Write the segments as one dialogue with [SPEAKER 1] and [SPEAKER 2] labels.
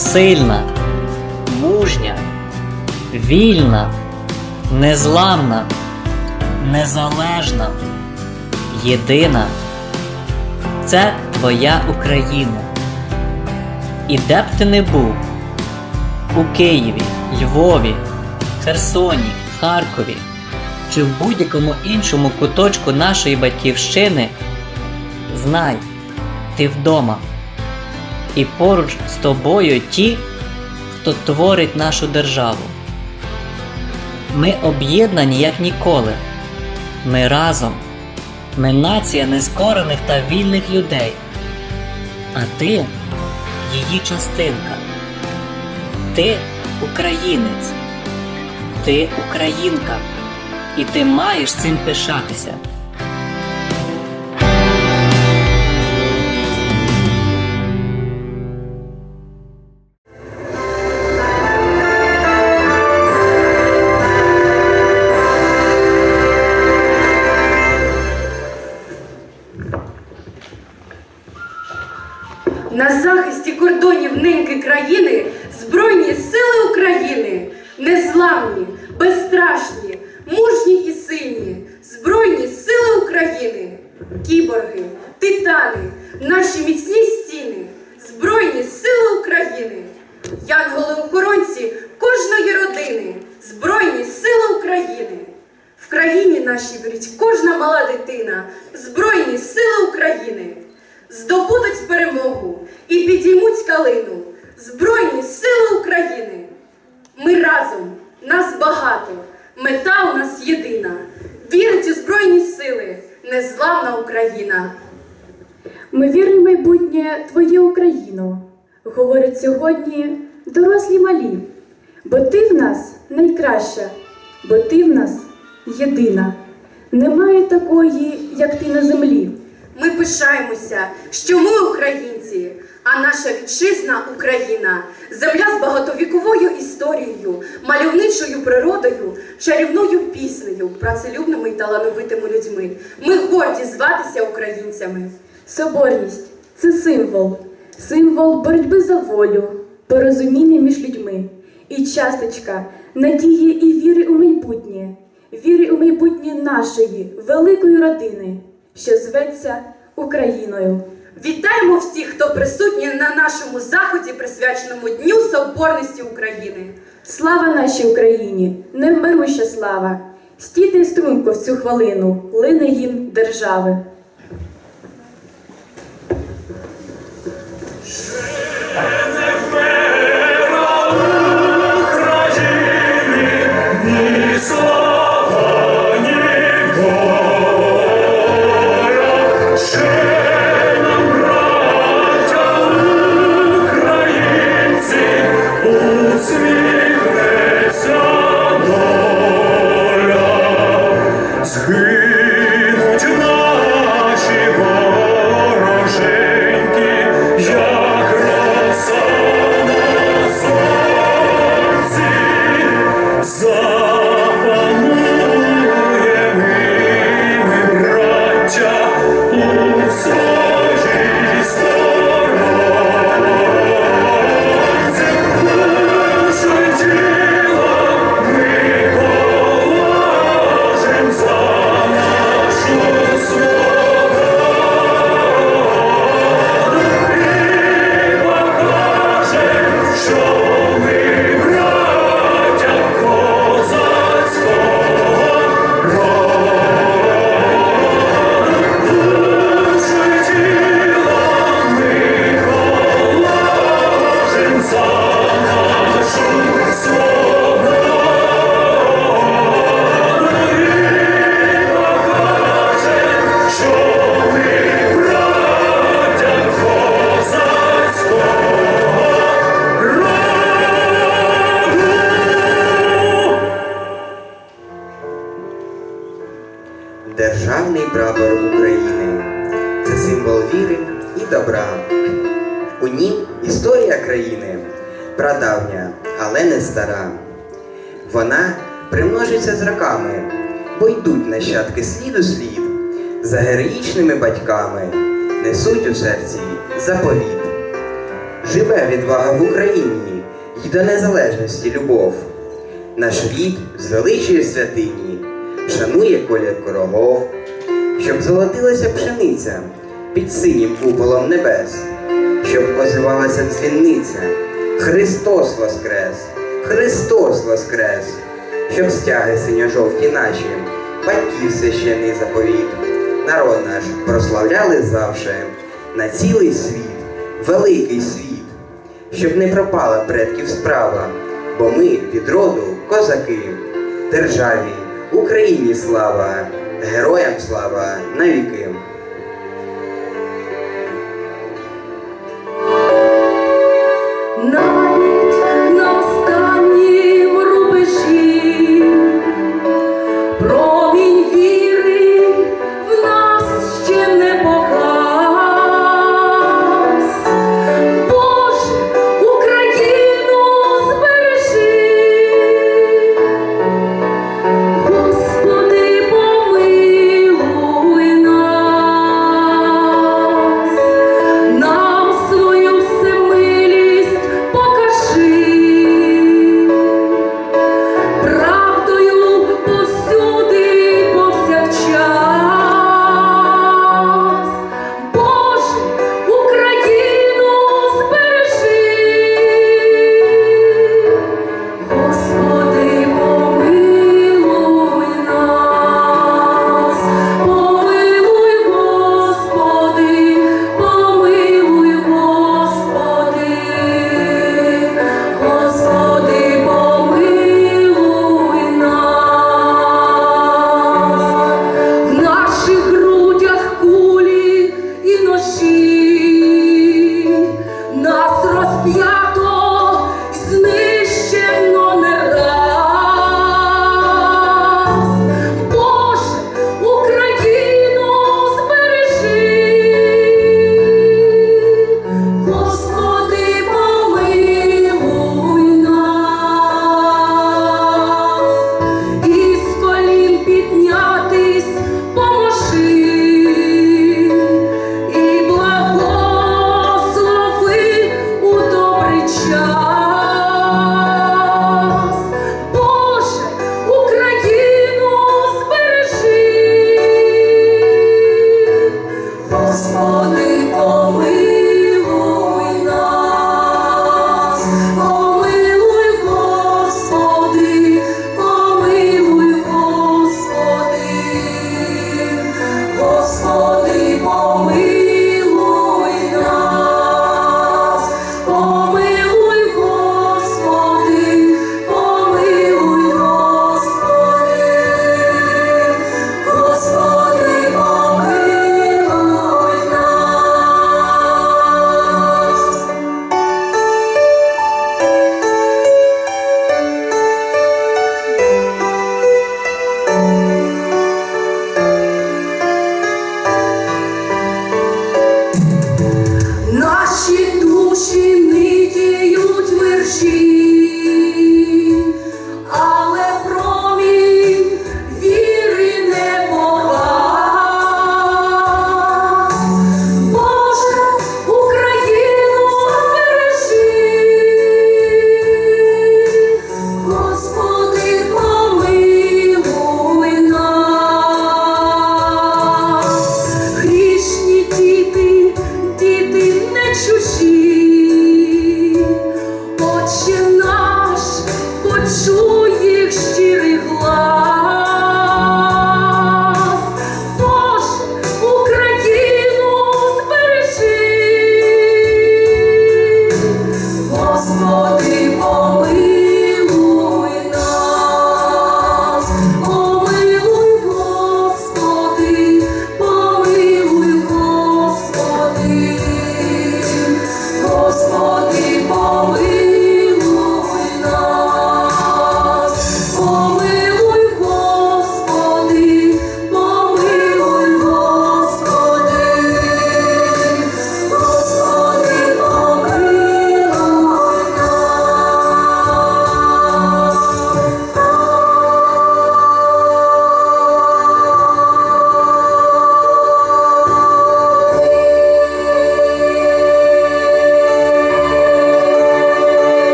[SPEAKER 1] сильна, мужня, вільна, незламна, незалежна, єдина. Це твоя Україна. І де б ти не був у Києві, Львові, Херсоні, Харкові чи в будь-якому іншому куточку нашої батьківщини, знай, ти вдома. І поруч з тобою ті, хто творить нашу державу. Ми об'єднані як ніколи. Ми разом. Ми нація нескорених та вільних людей. А ти її частинка. Ти українець. Ти українка. І ти маєш цим пишатися.
[SPEAKER 2] Збройні сили України здобудуть перемогу і підіймуть калину Збройні сили України. Ми разом, нас багато, мета у нас єдина. Вірить у Збройні сили, незламна Україна.
[SPEAKER 3] Ми віримо майбутнє Твоє Україно, говорять сьогодні дорослі малі, бо ти в нас найкраща, бо ти в нас єдина. Немає такої, як ти на землі.
[SPEAKER 2] Ми пишаємося, що ми українці, а наша вітчизна Україна, земля з багатовіковою історією, мальовничою природою, чарівною піснею, працелюбними і талановитими людьми. Ми горді зватися українцями.
[SPEAKER 3] Соборність це символ, символ боротьби за волю, порозуміння між людьми і часточка надії і віри у майбутнє, віри у майбутнє нашої великої родини, що зветься Україною.
[SPEAKER 2] Вітаємо всіх, хто присутній на нашому заході, присвяченому Дню Соборності України.
[SPEAKER 3] Слава нашій Україні, невмируща слава! Стійте струнко в цю хвилину, лине їм держави.
[SPEAKER 4] Героїчними батьками несуть у серці заповіт.
[SPEAKER 5] живе відвага в Україні й до незалежності любов. Наш рід звеличує святині, шанує колір корогов, щоб золотилася пшениця під синім куполом небес, щоб озивалася дзвінниця. Христос воскрес! Христос воскрес! Щоб стяги синьо-жовті наші, батьків священий заповіт, народ наш прославляли завше на цілий світ, великий світ щоб не пропала предків справа, бо ми від роду козаки, державі, Україні слава, героям слава навіки.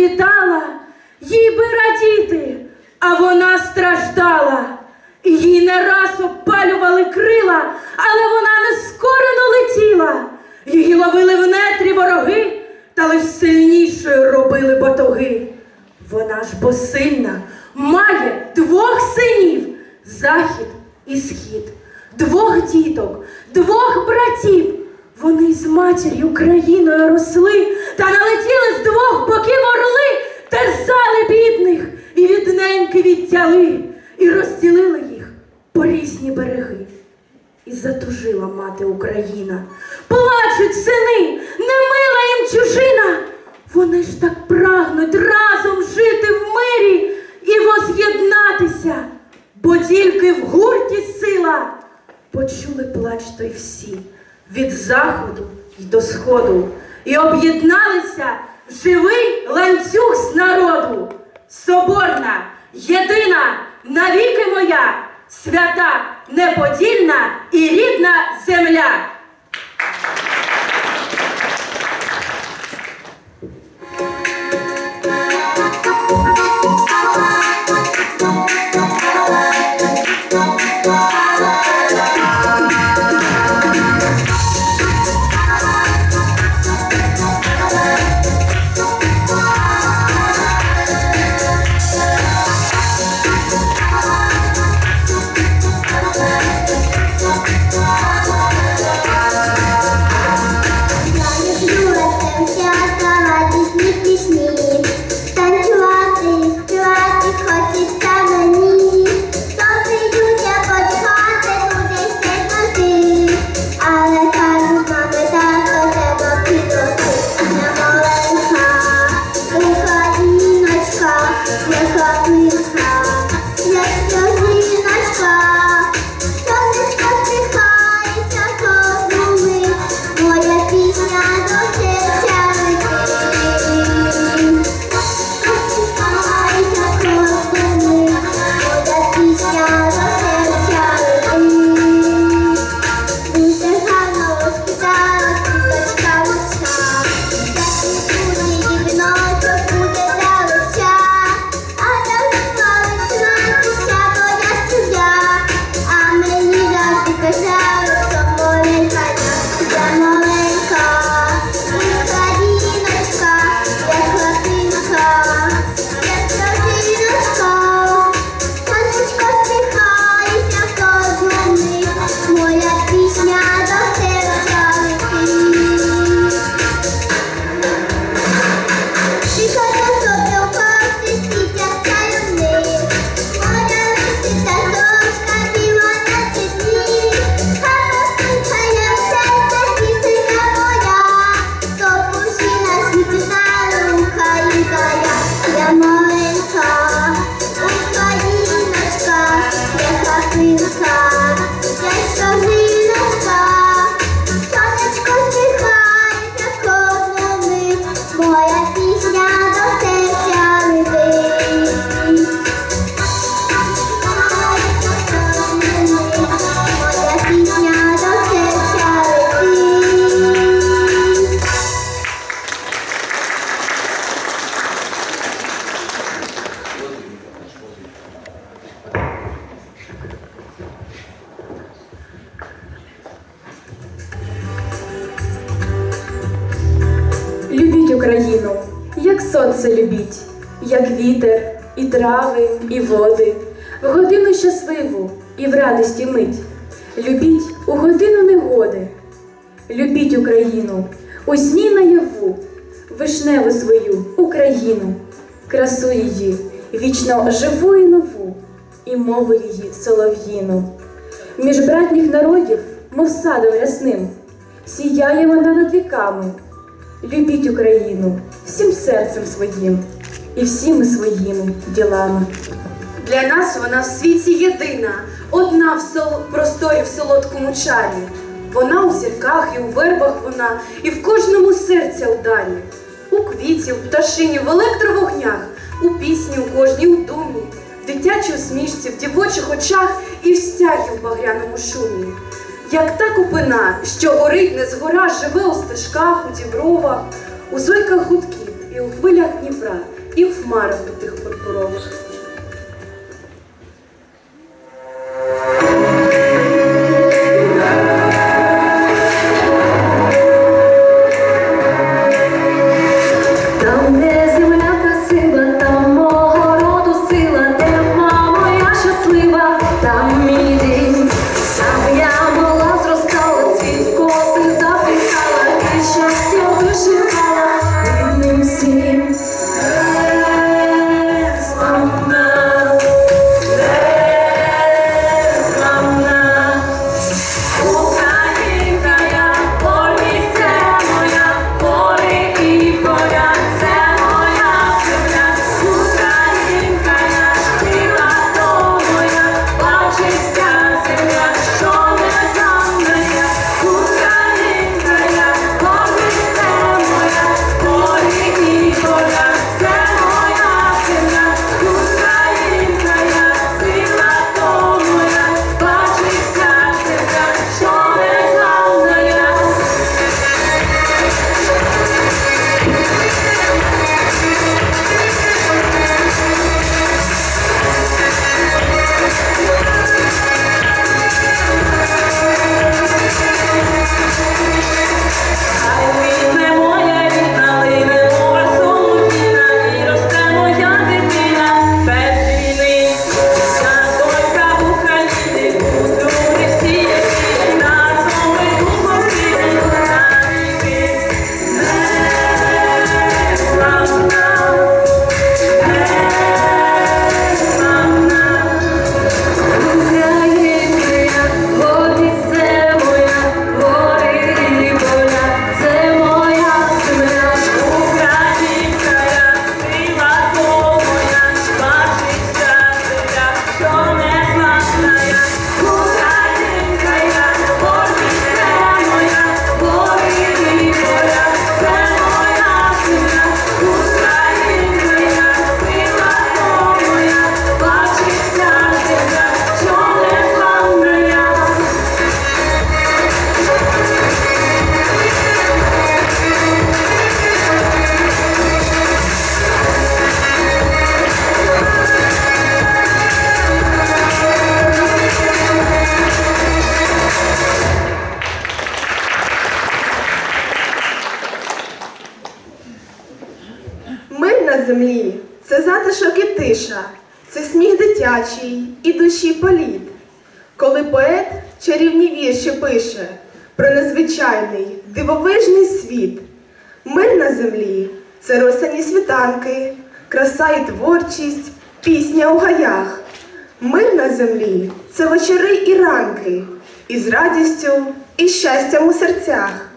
[SPEAKER 6] Розквітала, їй би радіти, а вона страждала. Їй не раз обпалювали крила, але вона нескорено летіла. Її ловили в нетрі вороги, та лиш сильнішою робили батоги. Вона ж посильна, має двох синів, захід і схід, двох діток, двох братів. Вони з матір'ю країною росли, та налетіли з двох боків орли, терзали бідних і від неньки відтяли, і розділили їх по різні береги. І затужила мати Україна. Плачуть сини, не мила їм чужина. Вони ж так прагнуть разом жити в мирі і воз'єднатися, бо тільки в гурті сила. Почули плач той всі від заходу й до сходу, і об'єдналися в живий ланцюг з народу. Соборна, єдина, навіки моя, свята, неподільна і рідна земля. Солов'їну. Між братніх народів, мов садом рясним, сіяє вона над віками. Любіть Україну всім серцем своїм і всіми своїми ділами.
[SPEAKER 2] Для нас вона в світі єдина, одна в сол... просторі в солодкому чарі. Вона у зірках і у вербах вона, і в кожному серця ударі. У квіті, у пташині, в електровогнях, у пісні у кожній у думі,
[SPEAKER 7] дитячій усмішці, в дівочих очах і в стягі в багряному шумі. Як та купина, що горить не згора, живе у стежках, у дібровах, у зойках гудків і у хвилях Дніпра, і в хмарах тих пурпурових.
[SPEAKER 8] Дитячий і душі політ. Коли поет чарівні вірші пише про незвичайний дивовижний світ. Мир на землі це росяні світанки, краса і творчість, пісня у гаях. Мир на землі це вечори і ранки, із радістю і щастям у серцях.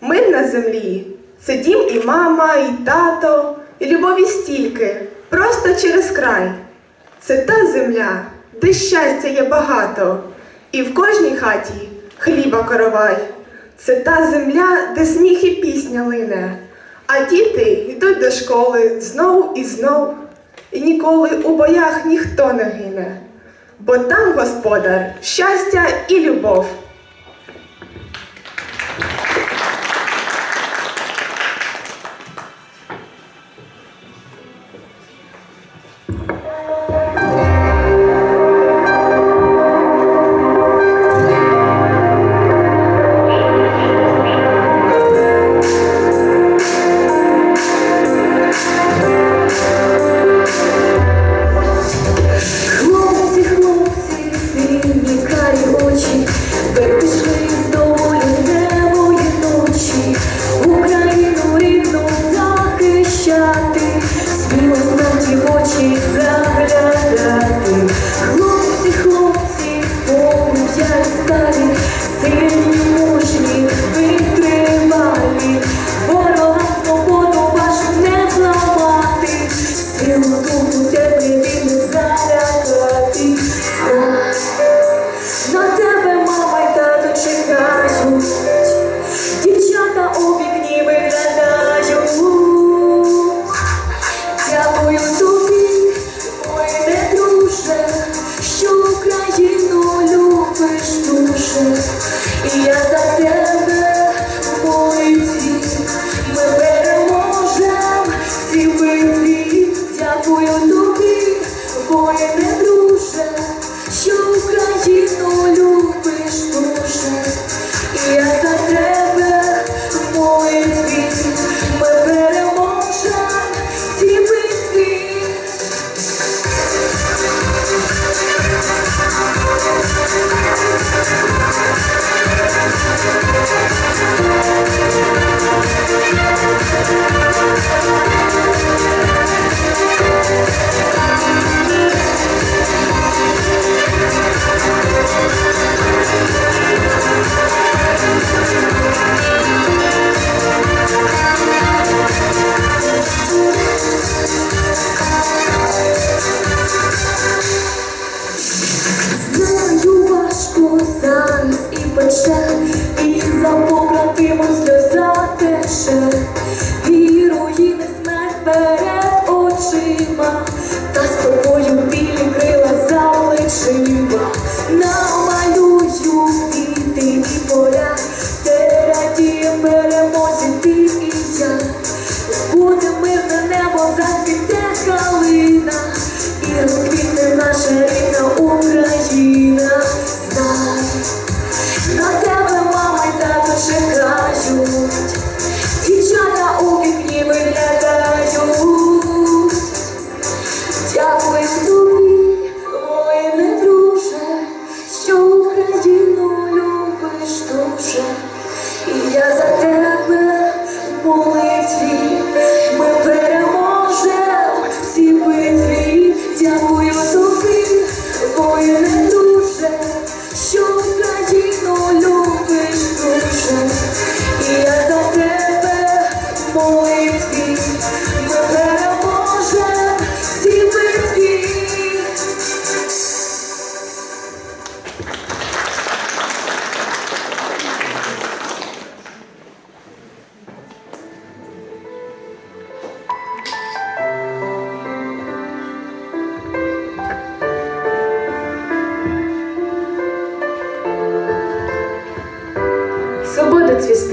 [SPEAKER 8] Мир на землі це дім і мама, і тато, і любові стільки, просто через край. Це та земля, де щастя є багато, і в кожній хаті хліба коровай. Це та земля, де сміх і пісня лине, а діти йдуть до школи знов і знов, і ніколи у боях ніхто не гине, бо там господар щастя і любов.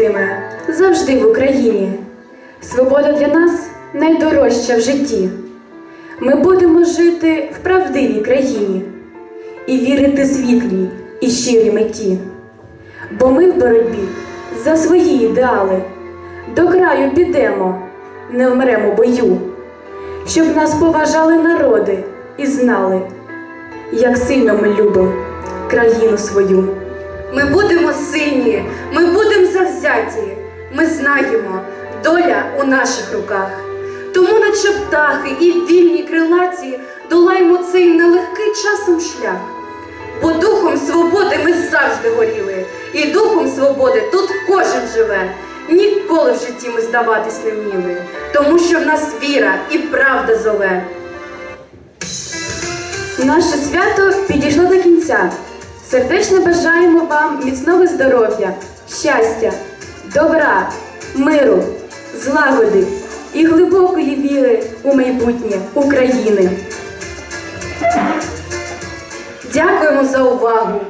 [SPEAKER 9] Свобода завжди в Україні. Свобода для нас найдорожча в житті. Ми будемо жити в правдивій країні і вірити світлій і щирій меті. Бо ми в боротьбі за свої ідеали до краю підемо, не вмремо бою, щоб нас поважали народи і знали, як сильно ми любимо країну свою.
[SPEAKER 5] Ми будемо сильні, ми будемо завзяті. Ми знаємо, доля у наших руках. Тому, наче птахи і вільні крилаті, долаємо цей нелегкий часом шлях. Бо духом свободи ми завжди горіли, і духом свободи тут кожен живе. Ніколи в житті ми здаватись не вміли, тому що в нас віра і правда зове.
[SPEAKER 9] Наше свято підійшло до кінця. Сердечно бажаємо вам міцного здоров'я, щастя, добра, миру, злагоди і глибокої віри у майбутнє України.
[SPEAKER 5] Дякуємо за увагу!